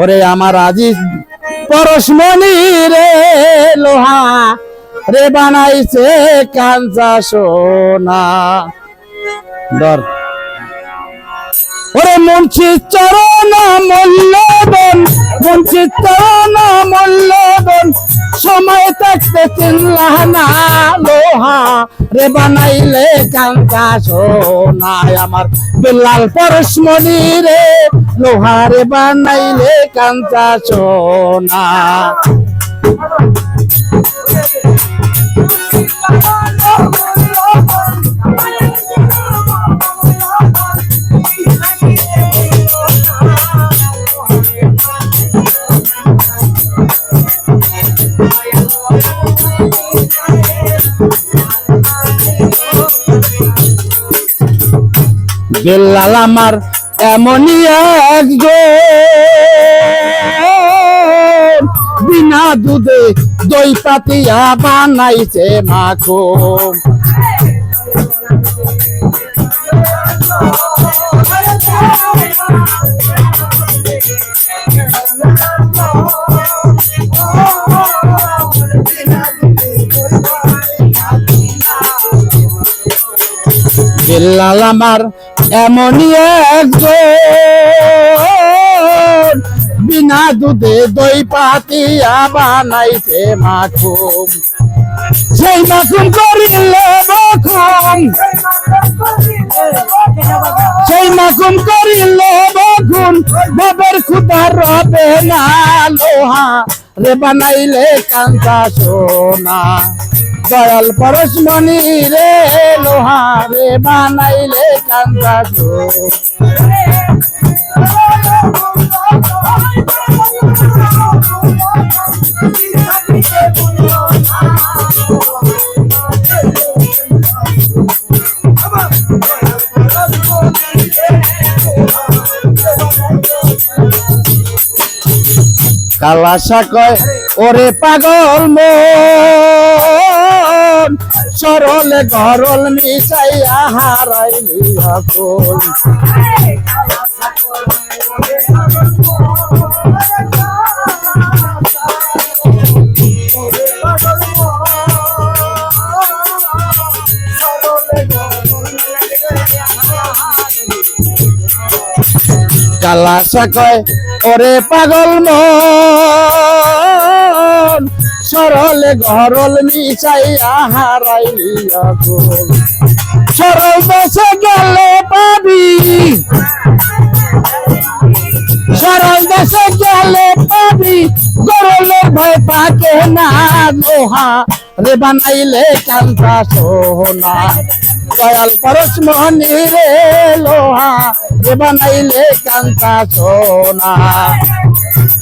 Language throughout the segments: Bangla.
ওরে আমার আজিজ পরশমণি রে লোহা রে বানাইছে কাঞ্চা সোনা। ধর। ওরে মুন্সির চরণ মূল্যবন মুন্সির চরণ মূল্যবন, সময় থাকতে চিনলা লোহা রে বানাইলে কাঙ্কা সোনায় আমার বিল্লাল পরশমণি রে। লোহা রে বানাইলে কাঞ্চা সোনা। বিল্লাল আমার এমনই একজন বিনা দুধে দই পাতিয়া বানাইছে মাখো। বিল্লাল আমার এমনই একজন। বিনা দুধে দই পাতিয়া বানাইছে মাখুম। সেই মাখুম করিলে বখুম। সেই মাখুম করিলে বখুম। বাবার খুদা রবে না লোহা। রে বানাইলে কান্তা সোনা। দয়াল পরশমণি রে লোহা। রে বানাইলে কান্তা কালাসা কয় ওরে পাগল মন সরলে গরল মিশাইয়া হারাইলি সকল কালাসা কয় ওরে পাগল মন সরলে গরল মিশাইয়া হারাইলি সকল সরল দেশে গেলে পাবি। সরল দেশে গেলে পাবি। গরলের ভয় পাকে না লোহা। রে বানাইলে কান্তা সোনা দয়াল পরশ মোহনী রে লোহা। রে বানাইলে কান্তা সোনা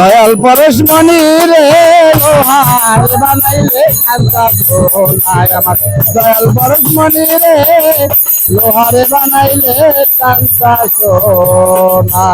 দয়াল পরেশ মানি রে, লোহার বানাইলে আমার। দয়াল পরেশ মনি রে, লোহারে বানাইলে কান্তা সোনা